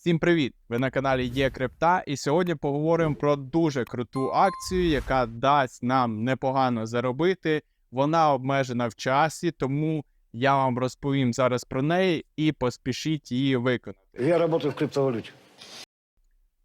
Всім привіт! Ви на каналі Є Крипта, і сьогодні поговоримо про дуже круту акцію, яка дасть нам непогано заробити. Вона обмежена в часі, тому я вам розповім зараз про неї і поспішіть її виконати. Я работаю в криптовалюте.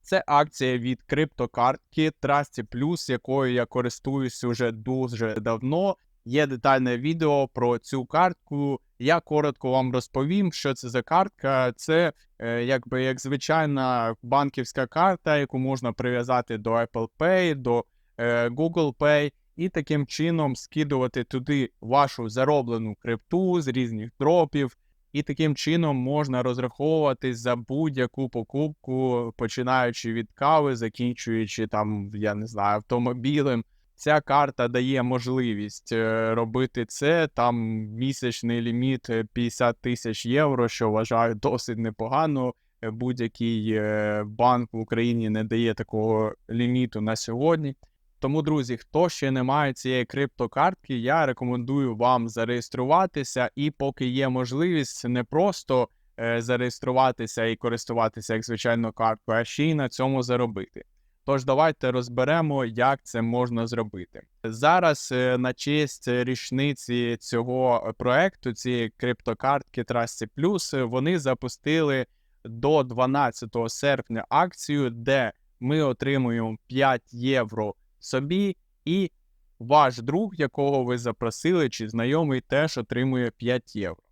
Це акція від криптокартки Trusty Plus, якою я користуюсь уже дуже давно. Є детальне відео про цю картку. Я коротко вам розповім, що це за картка. Це е, якби як звичайна банківська карта, яку можна прив'язати до Apple Pay, до е, Google Pay, і таким чином скидувати туди вашу зароблену крипту з різних дропів. І таким чином можна розраховуватись за будь-яку покупку, починаючи від кави, закінчуючи там, я не знаю, автомобілем. Ця карта дає можливість е, робити це. Там місячний ліміт е, 50 тисяч євро, що вважаю досить непогано. Е, Будь-який е, банк в Україні не дає такого ліміту на сьогодні. Тому, друзі, хто ще не має цієї криптокартки, я рекомендую вам зареєструватися, і поки є можливість не просто е, зареєструватися і користуватися як звичайно карткою, а ще й на цьому заробити. Тож давайте розберемо, як це можна зробити. Зараз е, на честь річниці цього проекту, цієї криптокартки Trusty Plus, е, вони запустили до 12 серпня акцію, де ми отримуємо 5 євро собі, і ваш друг, якого ви запросили, чи знайомий, теж отримує 5 євро.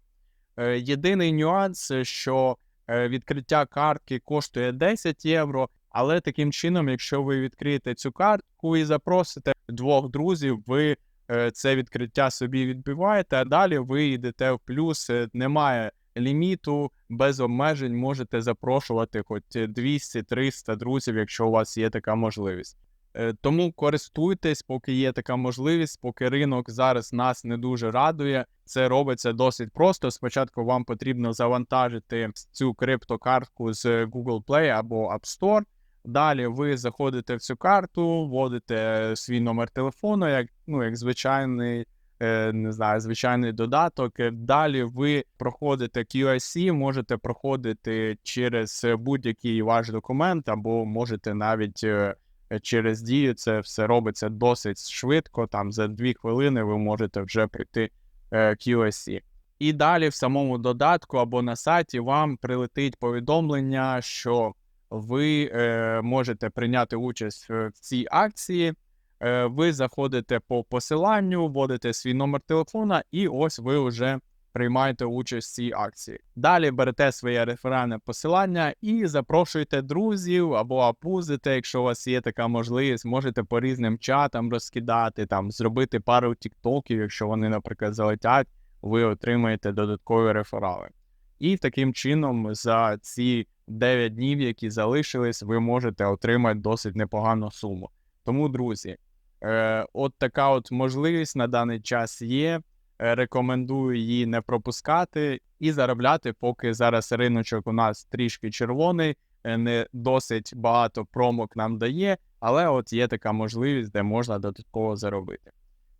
Е, Єдиний нюанс, е, що е, відкриття картки коштує 10 євро, але таким чином, якщо ви відкриєте цю картку і запросите двох друзів, ви е, це відкриття собі відбиваєте, а далі ви йдете в плюс. Е, Немає ліміту, без обмежень можете запрошувати хоч 200-300 друзів, якщо у вас є така можливість. Е, Тому користуйтесь, поки є така можливість, поки ринок зараз нас не дуже радує. Це робиться досить просто. Спочатку вам потрібно завантажити цю криптокартку з Google Play або App Store. Далі ви заходите в цю карту, вводите свій номер телефону, як ну як звичайний, е, не знаю, звичайний додаток. Е, Далі ви проходите QIC, можете проходити через будь-який ваш документ, або можете навіть е, через дію. Це все робиться досить швидко. Там за дві хвилини ви можете вже пройти е, QIC. І далі в самому додатку або на сайті вам прилетить повідомлення, що ви е, можете прийняти участь в в цій акції. Е, ви заходите по посиланню, вводите свій номер телефона, і ось ви вже приймаєте участь в цій акції. Далі берете своє реферальне посилання і запрошуєте друзів або апузите, якщо у вас є така можливість, можете по різним чатам розкидати, там зробити пару тіктоків, якщо вони, наприклад, залетять, ви отримаєте додаткові реферали. І таким чином за ці 9 днів, які залишились, ви можете отримати досить непогану суму. Тому, друзі, е, от така от можливість на даний час є. Е, Рекомендую її не пропускати і заробляти, поки зараз риночок у нас трішки червоний, е, не досить багато промок нам дає, але от є така можливість, де можна додатково заробити.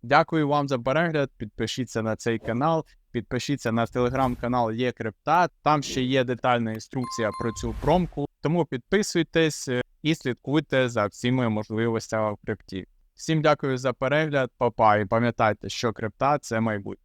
Дякую вам за перегляд. Підпишіться на цей канал, підпишіться на телеграм-канал Є Крипта. Там ще є детальна інструкція про цю промку. Тому підписуйтесь е, і слідкуйте за всіми можливостями в крипті. Всім дякую за перегляд, папа, і пам'ятайте, що крипта це майбутнє.